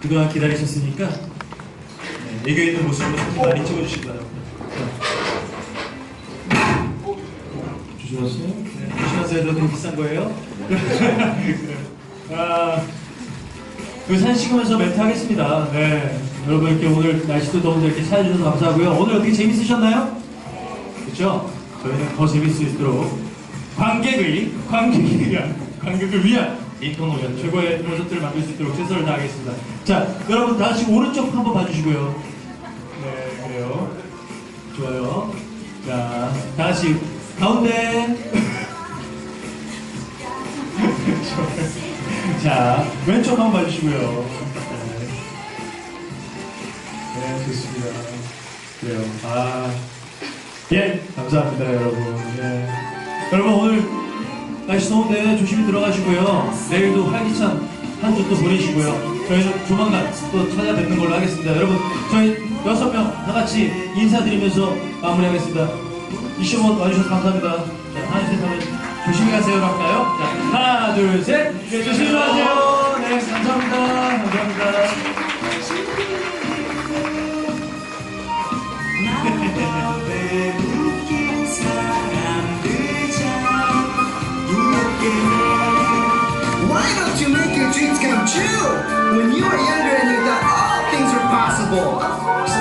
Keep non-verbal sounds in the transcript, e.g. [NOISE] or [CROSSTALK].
그동안 기다리셨으니까 네, 애교 있는 모습으로 사진 많이 찍어주시기 바랍니다. 조심하세요. 네, 조심하세요. 저 되게 비싼 거예요. [LAUGHS] 아, 그산 찍으면서 멘트 하겠습니다. 네. 여러분 이렇게 오늘 날씨도 더운데 이렇게 찾아주셔서 감사하고요. 오늘 어떻게 재밌으셨나요? 그렇죠? 저희는 더 재밌을 수 있도록 관객의 관객을 위한 관객을 위한 인터노연 최고의 콘서트를 만들 수 있도록 최선을 다하겠습니다. 자, 여러분 다 같이 오른쪽 한번 봐주시고요. 네, 그래요. 좋아요. 자, 다 같이 가운데. [LAUGHS] 자, 왼쪽 한번 봐주시고요. 네. 네, 좋습니다. 그래요. 아, 예, 감사합니다, 여러분. 예. 여러분, 오늘 날씨 더운데 조심히 들어가시고요. 내일도 활기찬 한 주 또 보내시고요. 저희는 조만간 또 찾아뵙는 걸로 하겠습니다. 여러분, 저희 여섯 명 다 같이 인사드리면서 마무리하겠습니다. 이쇼원 와주셔서 감사합니다. 자, 하나, 둘, 셋 하면 조심히 가세요. 할까요? 자, 하나, 둘, 셋. 네, 조심히 Why don't you make your dreams come true? When you were younger and you thought all things were possible, of course